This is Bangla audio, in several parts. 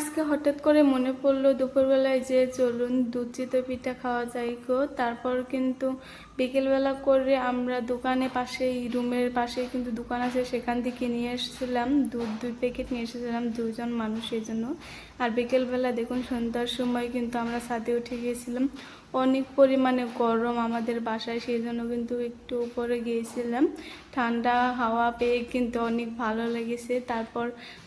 আজকে হঠাৎ করে মনে পড়ল দুপুরবেলায় যে, চলুন দুধ চিত পিঠা খাওয়া যায় গো। তারপর কিন্তু বিকেলবেলা করে আমরা দোকানে পাশেই রুমের পাশে কিন্তু দোকান আছে, সেখান থেকে নিয়ে এসেছিলাম। দুধ দুই প্যাকেট নিয়ে এসেছিলাম দুজন মানুষের জন্য। আর বিকেলবেলা দেখুন সন্ধ্যার সময় কিন্তু আমরা সাথে উঠে গিয়েছিলাম। অনেক পরিমাণে গরম আমাদের বাসায় সেই জন্য কিন্তু একটু উপরে গিয়েছিলাম। ঠান্ডা হাওয়া পেয়ে কিন্তু অনেক ভালো লেগেছে। তারপর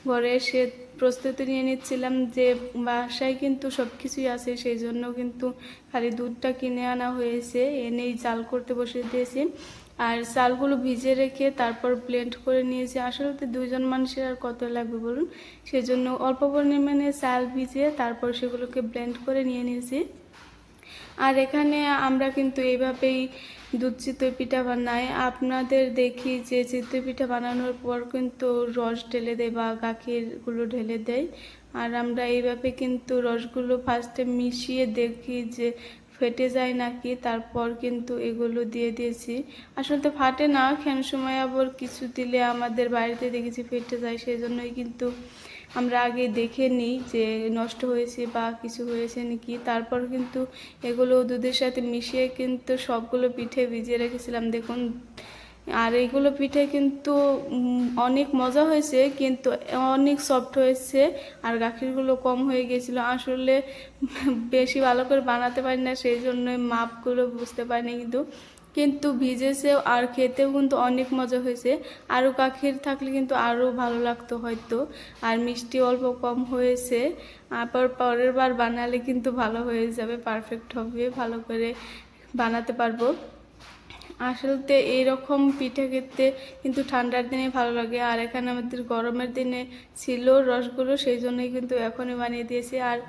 ঘরে এসে প্রস্তুতি নিয়ে নিচ্ছিলাম যে বাসায় কিন্তু সব কিছুই আছে সেই জন্য কিন্তু খালি দুধটা কিনে আনা হয়েছে, এনেই জাল করতে বসে দিয়েছি। আর চালগুলো ভিজে রেখে তারপর ব্লেন্ড করে নিয়েছি। আসলে তো দুজন মানুষের আর কত লাগবে বলুন? সেজন্য অল্প পরিমাণে চাল ভিজিয়ে তারপর সেগুলোকে ব্লেন্ড করে নিয়ে নিয়েছি। আর এখানে আমরা কিন্তু এইভাবেই দুধ চিতই পিঠা বানাই। আপনাদের দেখি যে চিতই পিঠা বানানোর পর কিন্তু রস ঢেলে দেয় বা গাখিরগুলো ঢেলে দেয় আর আমরা এইভাবে কিন্তু রসগুলো ফার্স্টে মিশিয়ে দেখি যে ফেটে যায় নাকি, তারপর কিন্তু এগুলো দিয়ে দিয়েছি। আসলে তো ফাটে না কেন সময় আবার কিছু দিলে আমাদের বাড়িতে দেখেছি ফেটে যায় সেই জন্যই কিন্তু আমরা আগে দেখে নিই যে নষ্ট হয়েছে বা কিছু হয়েছে নাকি। তারপর কিন্তু এগুলো দুধের সাথে মিশিয়ে কিন্তু সবগুলো পিঠে ভিজিয়ে রেখেছিলাম। দেখুন, আর এইগুলো পিঠে কিন্তু অনেক মজা হয়েছে, কিন্তু অনেক সফট হয়েছে আর গাখিরগুলো কম হয়ে গেছিল। আসলে বেশি ভালো করে বানাতে পারি না, সেই জন্য মাপগুলো বুঝতে পারিনি কিন্তু। কিন্তু ভিজেছেও আর খেতেও কিন্তু অনেক মজা হয়েছে। আরও কাখির থাকলে কিন্তু আরও ভালো লাগতো হয়তো। আর মিষ্টি অল্প কম হয়েছে। আবার পরের বার বানালে কিন্তু ভালো হয়ে যাবে পারফেক্ট হবে। ভালো করে বানাতে পারব। আসলতে এইরকম পিঠা খেতে কিন্তু ঠান্ডার দিনে ভালো লাগে। আর এখানে আমাদের গরমের দিনে ছিল রসগুলো, সেই জন্যই কিন্তু এখনই বানিয়ে দিয়েছি। আর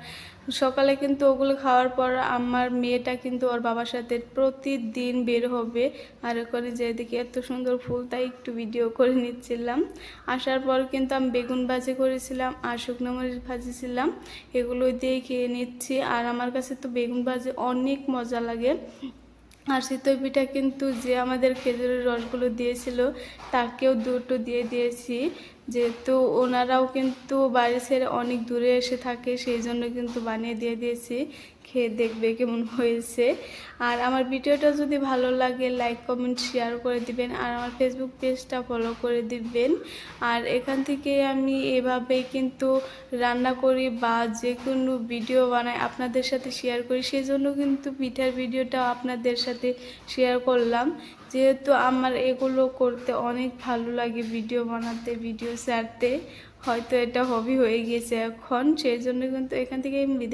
সকালে কিন্তু ওগুলো খাওয়ার পর আমার মেয়েটা কিন্তু ওর বাবার সাথে প্রতিদিন বের হবে। আর করে যে দেখি এত সুন্দর ফুল, তাই একটু ভিডিও করে নিচ্ছিলাম। আসার পর কিন্তু আমি বেগুন ভাজি করেছিলাম আর শুকনো মরিচ ভাজিছিলাম। এগুলো দিয়ে খেয়ে নিচ্ছি। আর আমার কাছে তো বেগুন ভাজি অনেক মজা লাগে। আর শীতল পিঠা কিন্তু যে আমাদের খেজুরের রসগুলো দিয়েছিল, তাকেও দুটো দিয়ে দিয়েছি। যেহেতু ওনারাও কিন্তু বাড়ি ছেড়ে অনেক দূরে এসে থাকে, সেই জন্য কিন্তু বানিয়ে দিয়ে দিয়েছি। খেয়ে দেখবে কেমন হয়েছে। আর আমার ভিডিওটা যদি ভালো লাগে লাইক কমেন্ট শেয়ার করে দিবেন। আর আমার ফেসবুক পেজটা ফলো করে দিবেন। আর এখান থেকে আমি এভাবেই কিন্তু রান্না করি বা যে কোনো ভিডিও বানাই আপনাদের সাথে শেয়ার করি। সেই জন্য কিন্তু পিঠার ভিডিওটা আপনাদের সাথে শেয়ার করলাম। যেহেতু আমার এগুলো করতে অনেক ভালো লাগে ভিডিও বানাতে ভিডিও ছাড়তে। হয়তো এটা হবি হয়ে গিয়েছে এখন। সেই জন্য কিন্তু এখান থেকে আমি বিদায়